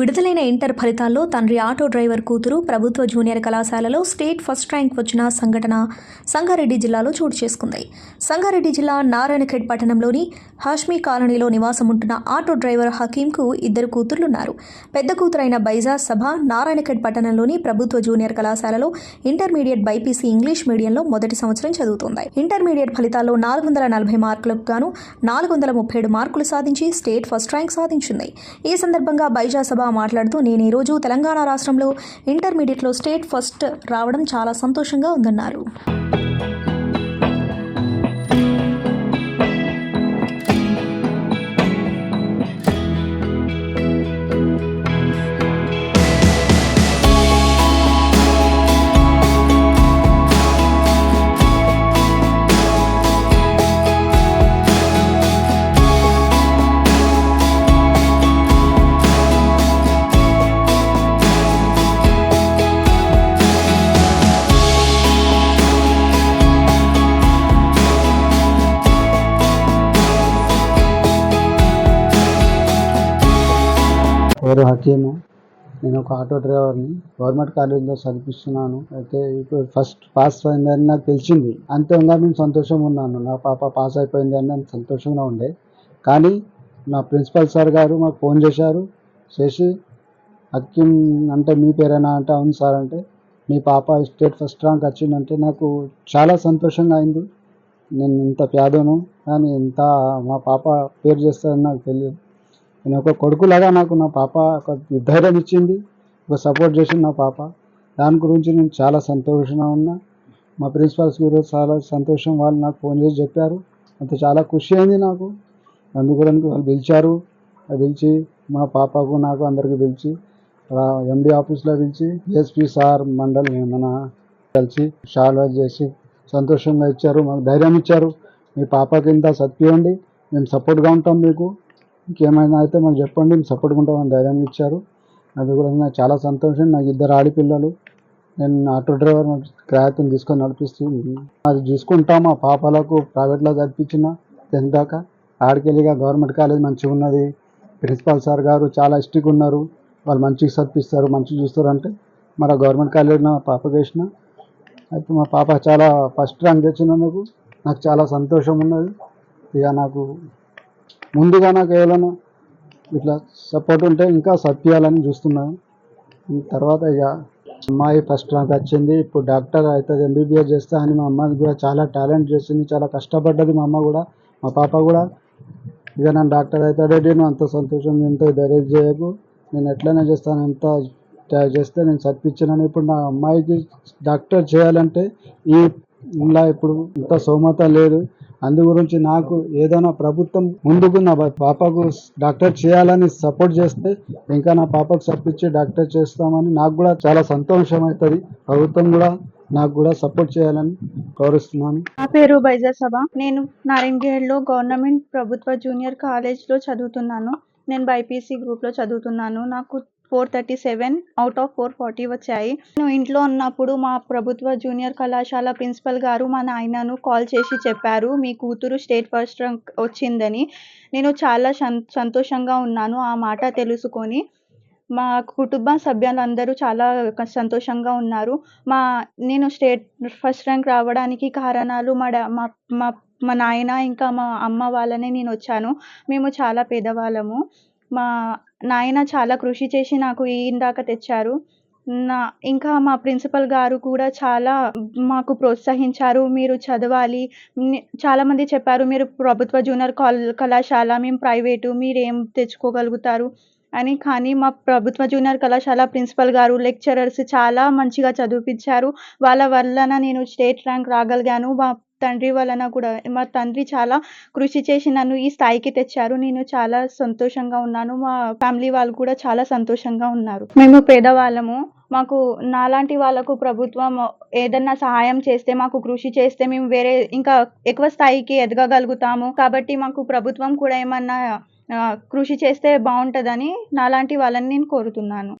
విడుదలైన ఇంటర్ ఫలితాల్లో తండ్రి ఆటో డ్రైవర్ కూతురు ప్రభుత్వ జూనియర్ కళాశాలలో స్టేట్ ఫస్ట్ ర్యాంక్ వచ్చిన సంఘటన సంగారెడ్డి జిల్లాలో చోటు చేసుకుంది. సంగారెడ్డి జిల్లా నారాయణఖేడ్ పట్టణంలోని హాష్మీ కాలనీలో నివాసం ఉంటున్న ఆటో డ్రైవర్ హకీంకు ఇద్దరు కూతుర్లున్నారు. పెద్ద కూతురైన బైజా సభ నారాయణఖేడ్ పట్టణంలోని ప్రభుత్వ జూనియర్ కళాశాలలో ఇంటర్మీడియట్ బైపీసీ ఇంగ్లీష్ మీడియంలో మొదటి సంవత్సరం చదువుతోంది. ఇంటర్మీడియట్ ఫలితాల్లో నాలుగు వందల నలభై మార్కులకు గాను నాలుగు వందల ముప్పై ఏడు మార్కులు సాధించి స్టేట్ ఫస్ట్ ర్యాంక్ సాధించింది. ఈ సందర్భంగా బైజా సభ మాట్లాడుతూ నేను ఈరోజు తెలంగాణ రాష్ట్రంలో ఇంటర్మీడియట్లో స్టేట్ ఫస్ట్ రావడం చాలా సంతోషంగా ఉందన్నారు. పేరు హకీము. నేను ఒక ఆటో డ్రైవర్ని గవర్నమెంట్ కాలేజీలో చదివిస్తున్నాను అయితే ఇప్పుడు ఫస్ట్ పాస్ అయిందని నాకు తెలిసింది. అంతేగా నేను సంతోషంగా ఉన్నాను. నా పాప పాస్ అయిపోయింది అని నేను సంతోషంగా ఉండే. కానీ నా ప్రిన్సిపల్ సార్ గారు మాకు ఫోన్ చేశారు. చేసి హకీం అంటే మీ పేరేనా అంటే అవును సార్ అంటే మీ పాప స్టేట్ ఫస్ట్ ర్యాంక్ వచ్చిందంటే నాకు చాలా సంతోషంగా అయింది. నేను ఇంత పేదను కానీ ఇంత మా పాప పేరు చేస్తారని నాకు తెలియదు. నేను ఒక కొడుకులాగా నాకు నా పాప ఒక ధైర్యం ఇచ్చింది ఒక సపోర్ట్ చేసింది నా పాప. దాని గురించి నేను చాలా సంతోషంగా ఉన్నా. మా ప్రిన్సిపాల్స్ గురించి చాలా సంతోషం వాళ్ళు నాకు ఫోన్ చేసి చెప్పారు. అంత చాలా ఖుషి అయింది నాకు. అందుగురించి వాళ్ళు పిలిచారు. పిలిచి మా పాపకు నాకు అందరికి పిలిచి ఎండి ఆఫీస్లో పిలిచి ఎస్పీ సార్ మండల్ మన కలిసి షాల్వా చేసి సంతోషంగా ఇచ్చారు మాకు ధైర్యం ఇచ్చారు. మీ పాపకి ఇంత సత్పియండి మేము సపోర్ట్గా ఉంటాం మీకు. ఇంకేమైనా అయితే మాకు చెప్పండి మేము సపోర్ట్గా ఉంటామని ధైర్యం ఇచ్చారు. అది కూడా నాకు చాలా సంతోషం. నాకు ఇద్దరు ఆడపిల్లలు. నేను ఆటో డ్రైవర్ క్రాయత్ని తీసుకొని నడిపిస్తూ అది చూసుకుంటాం మా పాపలకు ప్రైవేట్లో చదివించిన టెన్త్ దాకా. ఆడికెళ్ళిగా గవర్నమెంట్ కాలేజ్ మంచిగా ఉన్నది. ప్రిన్సిపాల్ సార్ గారు చాలా స్ట్రిక్ ఉన్నారు. వాళ్ళు మంచిగా చదివిస్తారు మంచిగా చూస్తారు అంటే గవర్నమెంట్ కాలేజ్ నా పాప వేసిన. అయితే మా పాప చాలా ఫస్ట్ ర్యాంక్ తెచ్చినందుకు నాకు చాలా సంతోషం ఉన్నది. ఇక నాకు ముందుగా నాకు ఏమైనా ఇట్లా సపోర్ట్ ఉంటే ఇంకా సత్యాలని చూస్తున్నాను తర్వాత ఇక అమ్మాయి ఫస్ట్ ర్యాంక్ వచ్చింది. ఇప్పుడు డాక్టర్ అవుతుంది ఎంబీబీఎస్ చేస్తా అని మా అమ్మకి కూడా చాలా టాలెంట్ చేసింది చాలా కష్టపడ్డది మా అమ్మ కూడా మా పాప కూడా. ఇక నన్ను డాక్టర్ అవుతాడే నువ్వు అంత సంతోషం ఎంతో ధైర్యం చేయకు. నేను ఎట్లనే చేస్తాను ఎంత చేస్తే నేను చదివించినాను. ఇప్పుడు నా అమ్మాయికి డాక్టర్ చేయాలంటే ఈ ఇలా ఇప్పుడు ఇంత సోమత లేదు. అందు గురించి నాకు ఏదైనా ప్రభుత్వం ముందుకు నా పాపకు డాక్టర్ చేయాలని సపోర్ట్ చేస్తే ఇంకా నా పాపకు చదివించి డాక్టర్ చేస్తామని నాకు కూడా చాలా సంతోషం అవుతుంది ప్రభుత్వం కూడా నాకు కూడా సపోర్ట్ చేయాలని కోరుస్తున్నాను. నా పేరు బైజా సభ. నేను నారాయణగేడ్లో గవర్నమెంట్ ప్రభుత్వ జూనియర్ కాలేజ్లో చదువుతున్నాను. నేను బైపీసీ గ్రూప్లో చదువుతున్నాను. నాకు four thirty seven out of four forty వచ్చాయి. నేను ఇంట్లో ఉన్నప్పుడు మా ప్రభుత్వ జూనియర్ కళాశాల ప్రిన్సిపల్ గారు మా నాయనను కాల్ చేసి చెప్పారు మీ కూతురు స్టేట్ ఫస్ట్ ర్యాంక్ వచ్చిందని. నేను చాలా సం- సంతోషంగా ఉన్నాను ఆ మాట తెలుసుకొని. మా కుటుంబ సభ్యులందరూ చాలా సంతోషంగా ఉన్నారు. మా నేను స్టేట్ ఫస్ట్ ర్యాంక్ రావడానికి కారణాలు మా మా మా మా నాయన ఇంకా మా అమ్మ వాళ్ళనే నేను వచ్చాను. మేము చాలా పేదవాళ్ళము. మా నాయన చాలా కృషి చేసి నాకు ఇందాక తెచ్చారు. నా ఇంకా మా ప్రిన్సిపల్ గారు కూడా చాలా మాకు ప్రోత్సహించారు. మీరు చదవాలి. చాలామంది చెప్పారు మీరు ప్రభుత్వ జూనియర్ కాల్ కళాశాల మేము ప్రైవేటు మీరేం తెచ్చుకోగలుగుతారు? అని కానీ మా ప్రభుత్వ జూనియర్ కళాశాల ప్రిన్సిపల్ గారు లెక్చరర్స్ చాలా మంచిగా చదివిపించారు. వాళ్ళ వలన నేను స్టేట్ ర్యాంక్ రాగలిగాను. మా తండ్రి వలన కూడా మా తండ్రి చాలా కృషి చేసి నన్ను ఈ స్థాయికి తెచ్చారు. నేను చాలా సంతోషంగా ఉన్నాను. మా ఫ్యామిలీ వాళ్ళు కూడా చాలా సంతోషంగా ఉన్నారు. మేము పేదవాళ్ళము. మాకు నాలాంటి వాళ్ళకు ప్రభుత్వం ఏదన్నా సహాయం చేస్తే మాకు కృషి చేస్తే మేము వేరే ఇంకా ఎక్కువ స్థాయికి ఎదగగలుగుతాము. కాబట్టి మాకు ప్రభుత్వం కూడా ఏమన్నా కృషి చేస్తే బాగుంటుందని నాలాంటి వాళ్ళని నేను కోరుతున్నాను.